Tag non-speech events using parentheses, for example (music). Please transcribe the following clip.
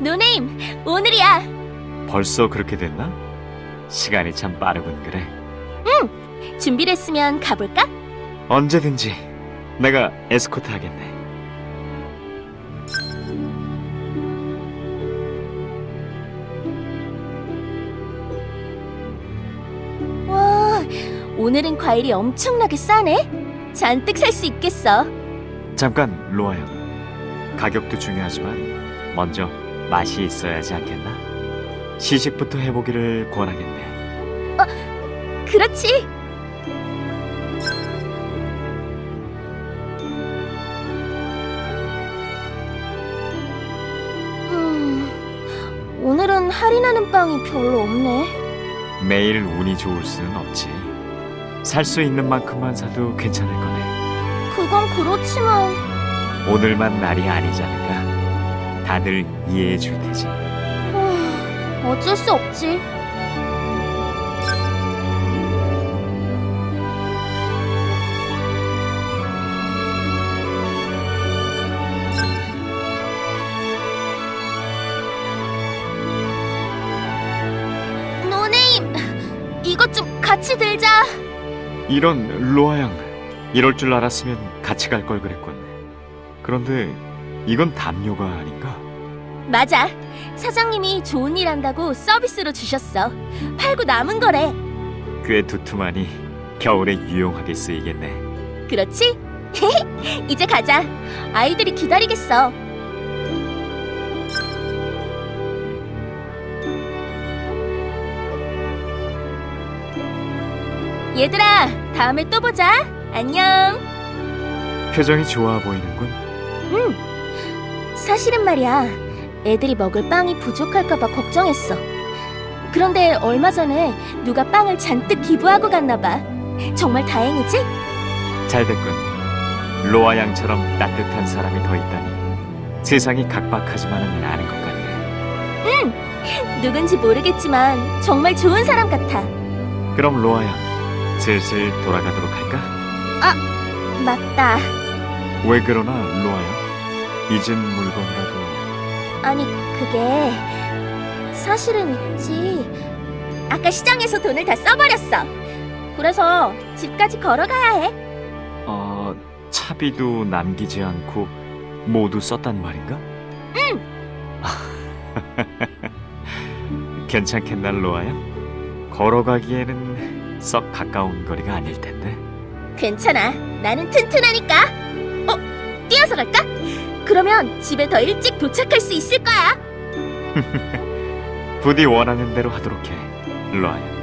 노네임, 오늘이야. 벌써 그렇게 됐나? 시간이 참 빠르군 그래. 준비됐으면 가볼까? 언제든지 내가 에스코트 하겠네. 와, 오늘은 과일이 엄청나게 싸네. 잔뜩 살 수 있겠어. 잠깐 로아 형. 가격도 중요하지만 먼저 맛이 있어야지 않겠나? 시식부터 해보기를 권하겠네. 그렇지. 음, 오늘은 할인하는 빵이 별로 없네. 매일 운이 좋을 수는 없지. 살 수 있는 만큼만 사도 괜찮을 거네. 그건 그렇지만 오늘만 날이 아니지 않을까? 다들 이해해 줄 테지. 음, 어쩔 수 없지. 노네임, 이것 좀 같이 들자. 이런 로아 양, 이럴 줄 알았으면 같이 갈 걸 그랬군. 그런데 이건 담요가 아닌가? 맞아. 사장님이 좋은 일 한다고 서비스로 주셨어. 팔고 남은 거래. 꽤 두툼하니 겨울에 유용하게 쓰이겠네. 그렇지? (laughs) 이제 가자. 아이들이 기다리겠어. 얘들아, 다음에 또 보자. 안녕. 표정이 좋아 보이는군. 응. 사실은 말이야. 애들이 먹을 빵이 부족할까봐 걱정했어. 그런데 얼마 전에 누가 빵을 잔뜩 기부하고 갔나봐. 정말 다행이지? 잘 됐군. 로아 양처럼 따뜻한 사람이 더 있다니. 세상이 각박하지만은 않은 것 같네. 누군지 모르겠지만 정말 좋은 사람 같아. 그럼 로아 양, 슬슬 돌아가도록 할까? 맞다. 왜 그러나 로아 양? 잊은 물건이라도 아니, 그게 사실은 있지. 아까 시장에서 돈을 다 써버렸어. 그래서 집까지 걸어가야 해. 어, 차비도 남기지 않고 모두 썼단 말인가? 응. (laughs) 괜찮겠나 로아야? 걸어가기에는 썩 가까운 거리가 아닐 텐데. 괜찮아. 나는 튼튼하니까. 어? 뛰어서 갈까? 그러면 집에 더 일찍 도착할 수 있을 거야. (laughs) 부디 원하는 대로 하도록 해, 로아야.